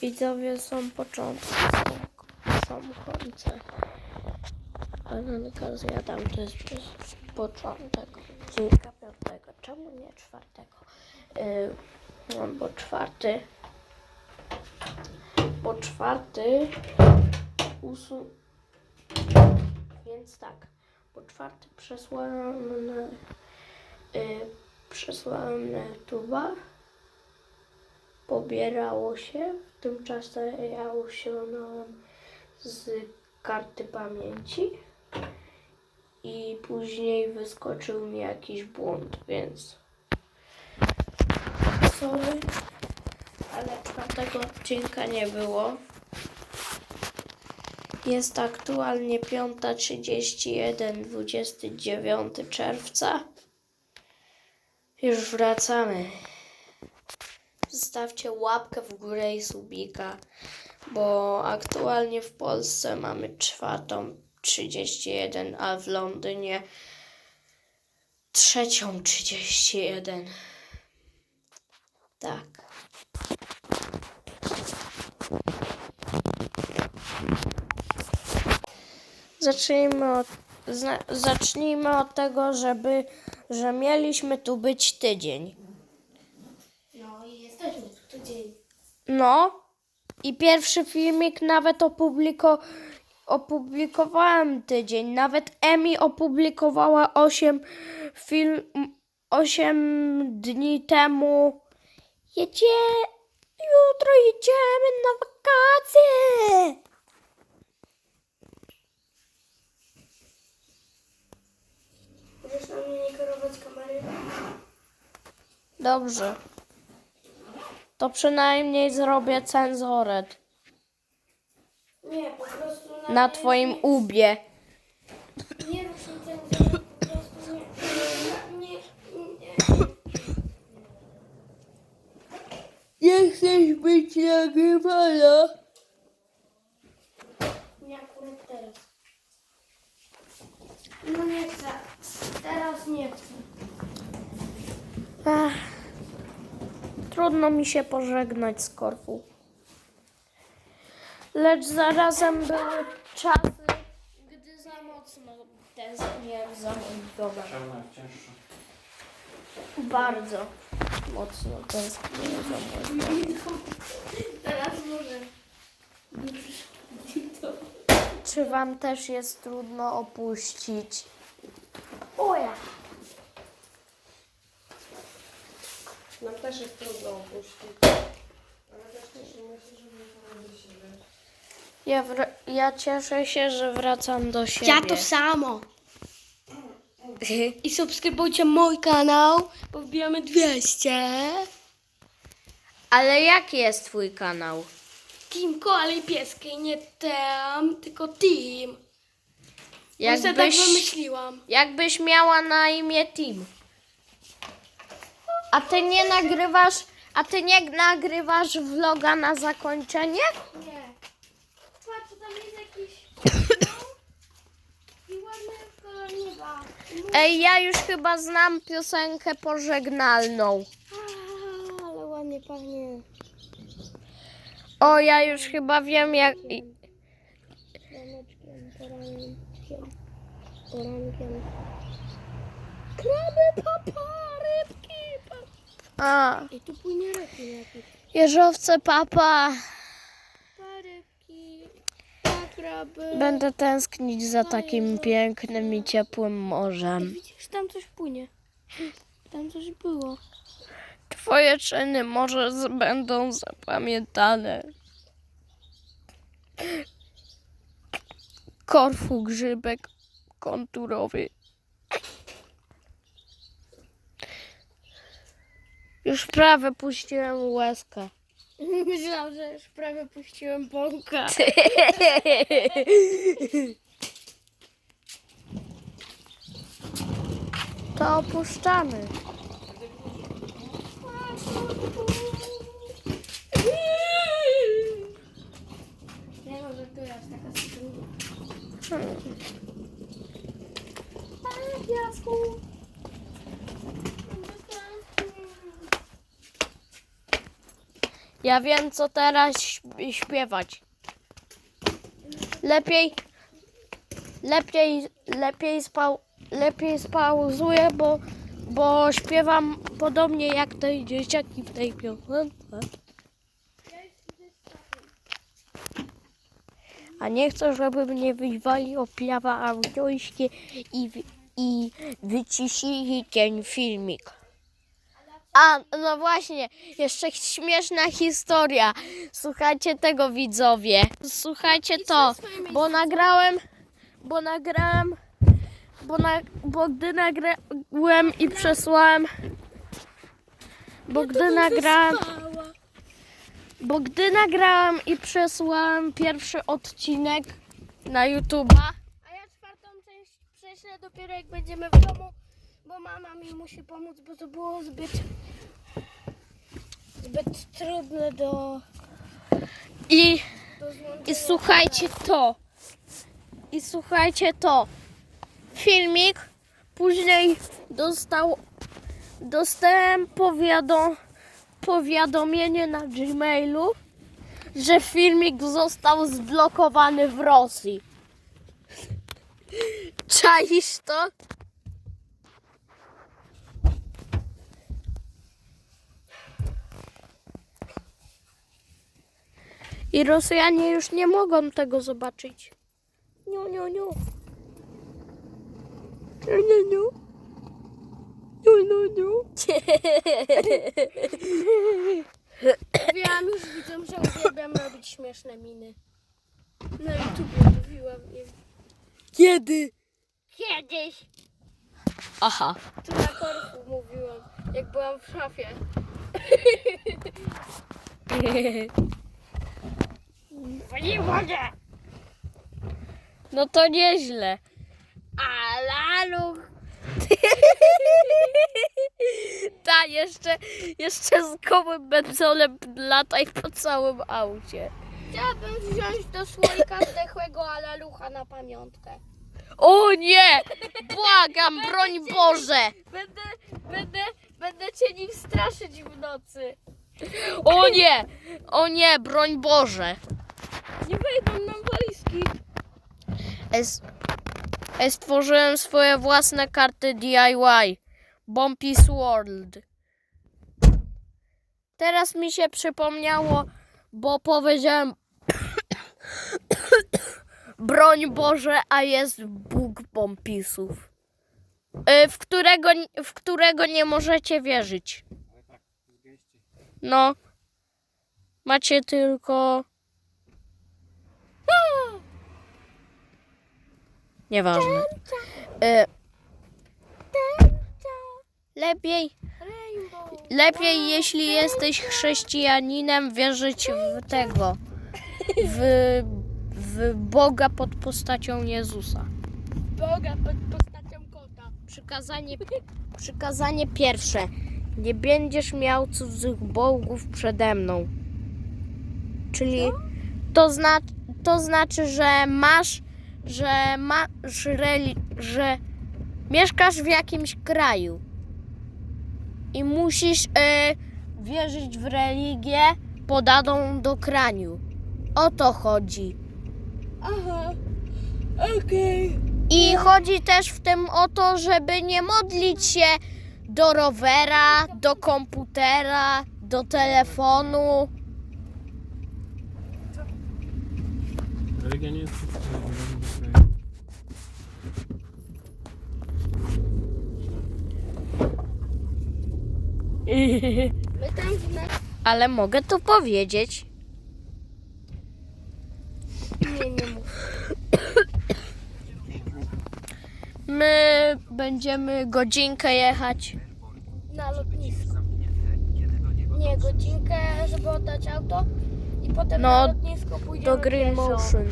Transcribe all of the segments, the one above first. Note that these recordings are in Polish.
widzowie są początki, są, końce. Bananka zjadam, to jest początek odcinka piątego. Czemu nie czwartego? Yy, no, bo czwarty, bo czwarty usu... Więc tak, bo czwarty przesłałem na, yy, przesłałem na YouTube'a pobierało się. W tym czasie ja usiągnąłem z karty pamięci i później wyskoczył mi jakiś błąd, więc sorry, ale czwartego odcinka nie było. Jest aktualnie 5.31, 29 czerwca. Już wracamy. Zostawcie łapkę w górę i subika, bo aktualnie w Polsce mamy czwartą 31, a w Londynie trzecią 31. Tak. Zacznijmy od, zacznijmy od tego, żeby, że mieliśmy tu być tydzień. No i jesteśmy tu tydzień. No i pierwszy filmik nawet opubliko, opublikowałem tydzień. Nawet Emi opublikowała 8 film 8 dni temu. Jedzie, jutro jedziemy na wakacje. Możesz na mnie nie kierować kamery? Dobrze. To przynajmniej zrobię cenzoret Nie, po prostu na, na twoim ubie. Nie rób tego, po prostu nie. Nie, nie, nie. Nie chcesz być nagrywana. Nie akurat teraz. No nie chcę. Teraz nie chcę. Ach, trudno mi się pożegnać z Korfu. Lecz zarazem były czasy, gdy za mocno tęskniłem za moim domem. Bardzo mocno tęskniłem za moim domem. Teraz może. Czy wam też jest trudno opuścić? O ja. Nam też jest trudno opuścić. Ale też cieszymy się, że wracamy do siebie. Ja, wr- ja cieszę się, że wracam do siebie. Ja to samo. I subskrybujcie mój kanał, bo wbijamy 200. Ale jaki jest twój kanał? Team Koali Pieskiej, nie tam, tylko Team. Ja sobie tak Jakbyś, wymyśliłam. jakbyś miała na imię Tim. A ty nie nagrywasz, a ty nie nagrywasz vloga na zakończenie? Nie. Patrz, tam jest jakiś... I ładny kolor nieba. Ej, ja już chyba znam piosenkę pożegnalną. A, ale ładnie pachnie. O, ja już chyba wiem jak... Raneczkiem, porankiem. Porankiem. Kraby, papa. A, I tu płynie jakiś. jeżowce papa. Pa, rybki. Pa, kraby. Będę tęsknić za takim pięknym i ciepłym morzem. Widzisz, tam coś płynie. Tam coś było. Twoje czyny może z- będą zapamiętane. Korfu grzybek konturowy. Już prawie puściłem łezkę. Myślałam, że już prawie puściłem bąka. To opuszczamy. Nie może tu jest taka sekunda. Ale piasku. Ja wiem, co teraz śp- śpiewać. Lepiej, lepiej, lepiej, spał, lepiej spauzuję, bo, bo śpiewam podobnie jak te dzieciaki w tej piosence. A nie chcę, żeby mnie wywali opiawa audiojskie i, wy- i wycisili ten filmik. A, no właśnie, jeszcze śmieszna historia. Słuchajcie tego widzowie. Słuchajcie to, bo nagrałem, bo nagrałem, bo, na, bo gdy nagrałem i przesłałem, bo gdy nagrałem, bo gdy nagrałem i przesłałem pierwszy odcinek na YouTube'a, A ja czwartą część prześlę dopiero jak będziemy w domu, bo mama mi musi pomóc, bo to było zbyt zbyt trudne do, i do. I słuchajcie to. I słuchajcie to. Filmik później dostał dostałem powiadom, powiadomienie na Gmailu, że filmik został zblokowany w Rosji. Czaisz to? I Rosjanie już nie mogą tego zobaczyć. Niu, niu, niu. Niu, niu, niu. Niu, niu. Mówiłam już widzom, że uwielbiam robić śmieszne miny. Na YouTubie mówiłam im. Kiedy? Kiedyś! Aha. Tu na korku mówiłam, jak byłam w szafie. Nie mogę! No to nieźle. A laluch! Ta, jeszcze, jeszcze z kołym benzolem lataj po całym aucie. Chciałabym wziąć do słoika zdechłego alalucha na pamiątkę. O nie! Błagam, broń Boże! Będę, będę, będę cię nim straszyć w nocy. O nie! O nie, broń Boże! Nie wejdą nam walizki. Es, stworzyłem swoje własne karty DIY. Bumpy's World. Teraz mi się przypomniało, bo powiedziałem broń Boże, a jest Bóg Bumpysów. Y, W którego, w którego nie możecie wierzyć. No. Macie tylko... Nieważne. Y, lepiej, lepiej, jeśli jesteś chrześcijaninem, wierzyć w tego. W, w Boga pod postacią Jezusa. Boga pod postacią kota. Przykazanie, przykazanie pierwsze. Nie będziesz miał cudzych bogów przede mną. Czyli to, zna, to znaczy, że masz, że masz reli, że mieszkasz w jakimś kraju i musisz e, wierzyć w religię podaną do kraju. O to chodzi. Aha. Okej. I chodzi też w tym o to, żeby nie modlić się do rowera, do komputera, do telefonu. Religia nie jest podstawą do kraju. My tam w. Ale mogę to powiedzieć. Nie, nie mów. My będziemy godzinkę jechać. Na lotnisko. Nie, godzinkę, żeby oddać auto potem No, na lotnisko pójdziemy Do Green pieszo. Motion.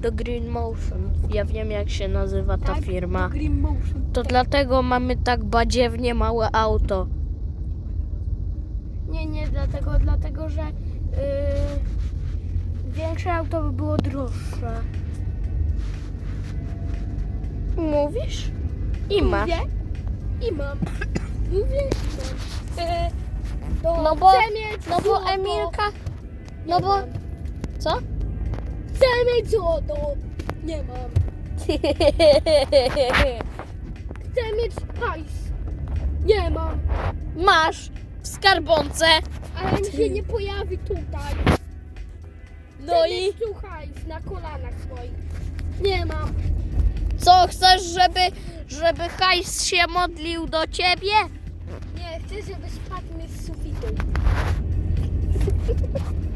Do Green Motion. Ja wiem jak się nazywa ta Tak, firma. Green Motion. To dlatego mamy tak badziewnie małe auto. Nie, nie dlatego, dlatego że yy, większe auto by było droższe. Mówisz? I masz. Mówię i mam. Mówię i mam. E. No bo- Chcę mieć No bo. Emilka... No bo... Co? Chcę mieć złoto. Nie mam. Chcę mieć hajs. Nie mam. Masz w skarbonce. Ale mi się nie pojawi tutaj. No Chcę i mieć tu hajs na kolanach swoich. Nie mam. co, chcesz, żeby, żeby hajs się modlił do ciebie? Nie, chcę, żeby spadł mi z sufitu.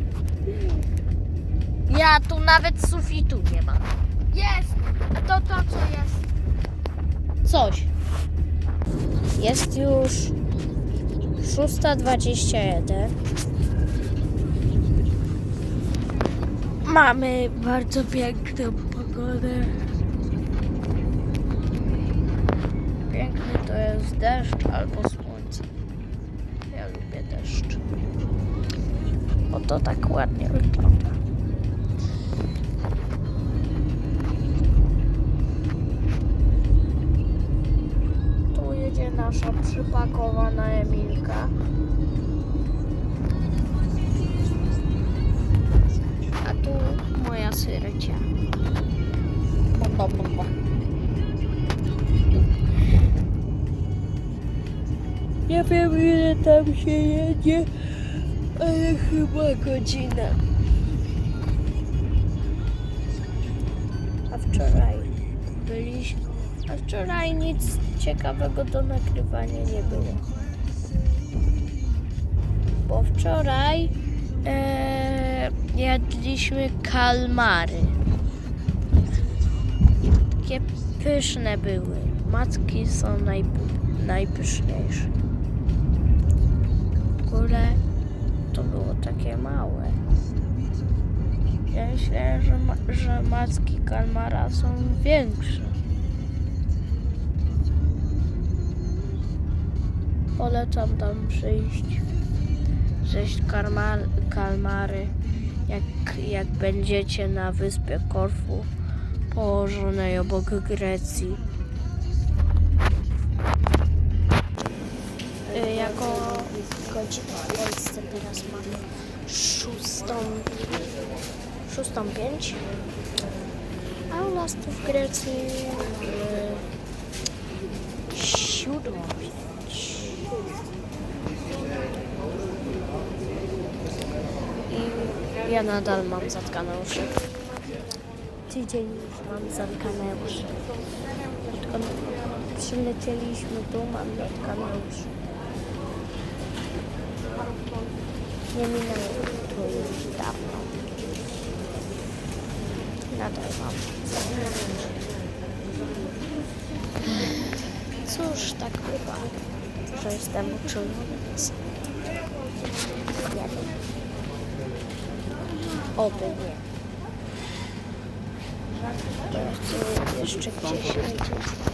Ja tu nawet sufitu nie mam. Jest. A to to, co jest. Coś. Jest już 6.21. Mamy bardzo piękną pogodę. Piękny to jest deszcz albo Bo to tak ładnie wygląda. Tu jedzie nasza przypakowana Emilka. A tu moja syrycia. Bomba. Nie wiem ile tam się jedzie, ale chyba godzina. A wczoraj byliśmy. A wczoraj nic ciekawego do nagrywania nie było. Bo wczoraj e, jadliśmy kalmary. Takie pyszne były. Matki są naj, najpyszniejsze. W ogóle to było takie małe. Ja myślałem, że, ma, że macki kalmara są większe. Polecam tam przyjść, zjeść kalmary, jak, jak będziecie na wyspie Korfu, położonej obok Grecji. Y, Jako godzinę w Polsce teraz mamy szóstą, szóstą pięć, a u nas tu w Grecji y, siódmą pięć. I ja nadal mam zatkane uszy. Tydzień już mam zatkane uszy. Odkąd przylecieliśmy tu, mam zatkane uszy. Nie minęło to już dawno. Nadal mam. Cóż, tak bywa, że jestem uczulony na sen. Nie wiem. Oby nie. Bo ja chcę jeszcze gdzieś lecieć.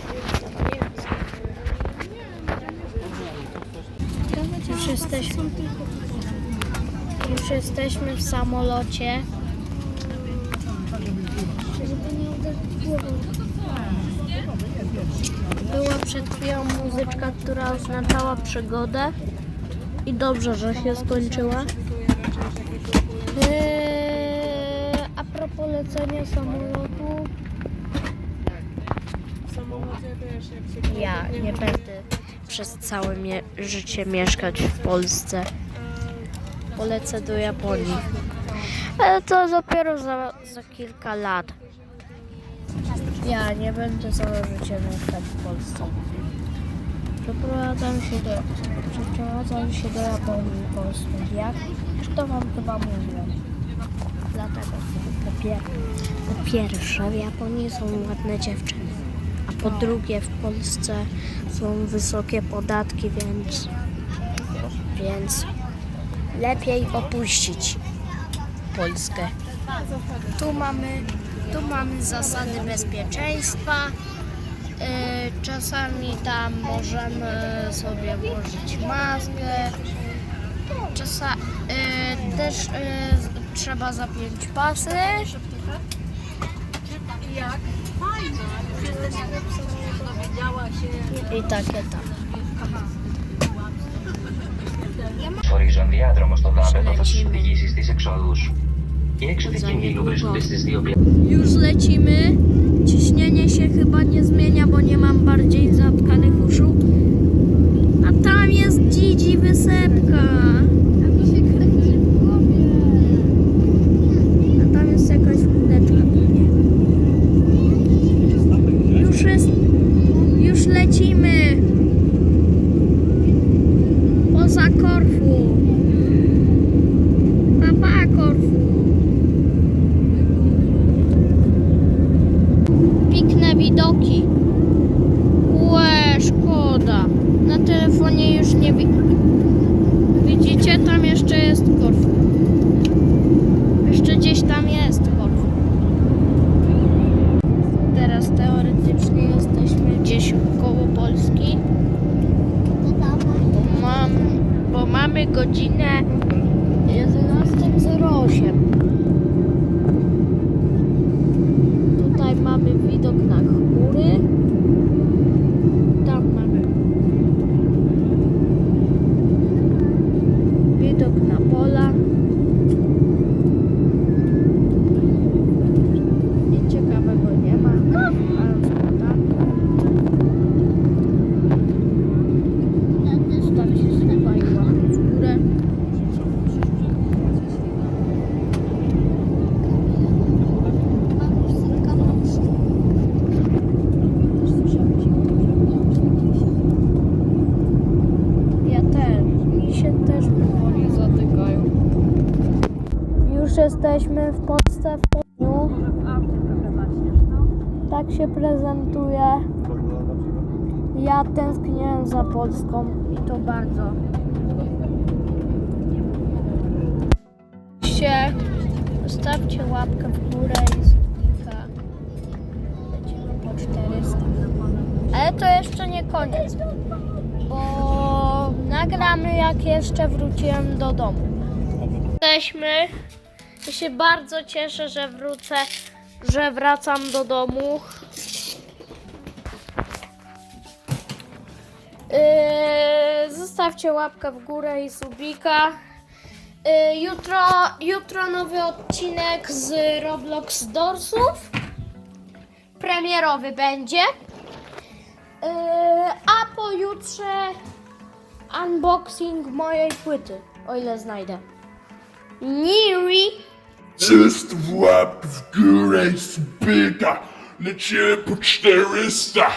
Jesteśmy, już jesteśmy w samolocie. Była przed chwilą muzyczka, która oznaczała przygodę. I dobrze, że się skończyła. Eee, a propos lecenia samolotu, W samolocie wiesz, jak się ja nie będę przez całe mie- życie mieszkać w Polsce. Polecę do Japonii. Ale to dopiero za, za kilka lat. Ja nie będę całe życie mieszkać w Polsce. Przeprowadzam się do, przeprowadzam się do Japonii po studiach. To wam chyba mówiłem. Dlatego po, pier, po pierwsze w Japonii są ładne dziewczyny, po drugie w Polsce są wysokie podatki, więc więc lepiej opuścić Polskę. Tu mamy, tu mamy zasady bezpieczeństwa. Yy, Czasami tam możemy sobie włożyć maskę. Czasa, yy, też yy, trzeba zapiąć pasy. I takie tam. Origen viadro mostodabe dotas digisis disexualus. Już lecimy. Ciśnienie się chyba nie zmienia, bo nie mam bardziej zapkanych jeszcze jest Korfu. Jeszcze gdzieś tam jest Korfu. Teraz teoretycznie jesteśmy gdzieś koło Polski. Bo, mam, bo mamy godzinę 11.08. Tutaj mamy widok na chmury. Tam mamy widok na pola. Nic ciekawego nie ma. Ale spada. Tam się schowaiła w górę. Ja też. Mi się też powoli zatykają. Już jesteśmy w Polsce w południu. Tak się prezentuje. Ja tęsknię za Polską i to bardzo. Się, Zostawcie łapkę w górę i subika. Lecimy po 400. Ale to jeszcze nie koniec bo nagramy jak jeszcze wróciłem do domu. Jesteśmy. Ja się bardzo cieszę, że wrócę, że wracam do domu. Yy, zostawcie łapkę w górę i subika. Yy, jutro, jutro nowy odcinek z Roblox Dorsów. Premierowy będzie. Yy, a pojutrze unboxing mojej płyty, o ile znajdę. Niri. Just w łap w górę i zbyka, lecimy po 400.